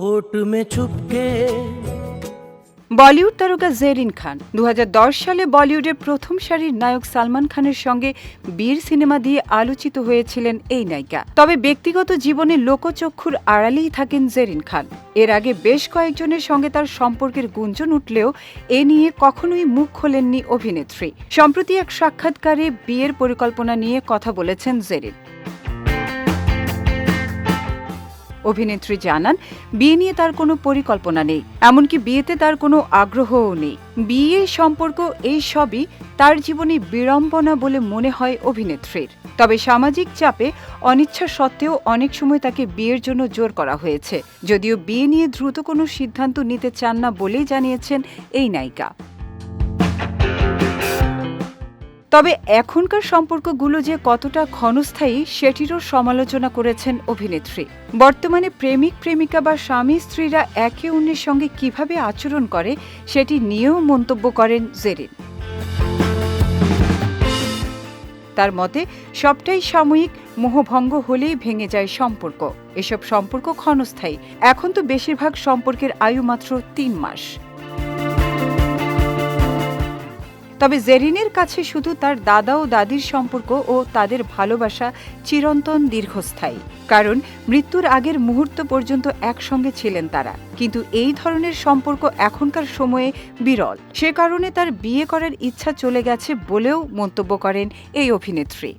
ओट में छुपके বলিউড তারকা জেরিন খান দু সালে বলিউডের প্রথম সারির নায়ক সালমান খানের সঙ্গে বীর সিনেমা দিয়ে আলোচিত হয়েছিলেন এই নায়িকা তবে ব্যক্তিগত জীবনে লোকচক্ষুর আড়ালেই থাকেন জেরিন খান এর আগে বেশ কয়েকজনের সঙ্গে তার সম্পর্কের গুঞ্জন উঠলেও এ নিয়ে কখনোই মুখ খোলেননি অভিনেত্রী সম্প্রতি এক সাক্ষাৎকারে বিয়ের পরিকল্পনা নিয়ে কথা বলেছেন জেরিন অভিনেত্রী জানান, বিয়ে নিয়ে তার কোনো পরিকল্পনা নেই। এমনকি বিয়েতে তার কোনো আগ্রহও নেই। বিয়ে সম্পর্ক এই সবই তার জীবনে বিড়ম্বনা বলে মনে হয় অভিনেত্রীর। তবে সামাজিক চাপে অনিচ্ছা সত্ত্বেও অনেক সময় তাকে বিয়ের জন্য জোর করা হয়েছে। যদিও বিয়ে নিয়ে দ্রুত কোনো সিদ্ধান্ত নিতে চান না বলেই জানিয়েছেন এই নায়িকা। তবে এখনকার সম্পর্কগুলো যে কতটা ক্ষণস্থায়ী সেটিরও সমালোচনা করেছেন অভিনেত্রী। বর্তমানে প্রেমিক, প্রেমিকা বা স্বামী স্ত্রীরা একে অন্যের সঙ্গে কীভাবে আচরণ করে সেটি নিয়েও মন্তব্য করেন জেরিন। তার মতে, সবটাই সাময়িক, মোহভঙ্গ হলেই ভেঙে যায় সম্পর্ক। এসব সম্পর্ক ক্ষণস্থায়ী। এখন তো বেশিরভাগ সম্পর্কের আয়ু মাত্র তিন মাস। তবে জেরিনের কাছে শুধু তার দাদা ও দাদির সম্পর্ক ও তাদের ভালোবাসা চিরন্তন দীর্ঘস্থায়ী, কারণ মৃত্যুর আগের মুহূর্ত পর্যন্ত একসঙ্গে ছিলেন তারা। কিন্তু এই ধরনের সম্পর্ক এখনকার সময়ে বিরল। সে কারণে তার বিয়ে করার ইচ্ছা চলে গেছে বলেও মন্তব্য করেন এই অভিনেত্রী।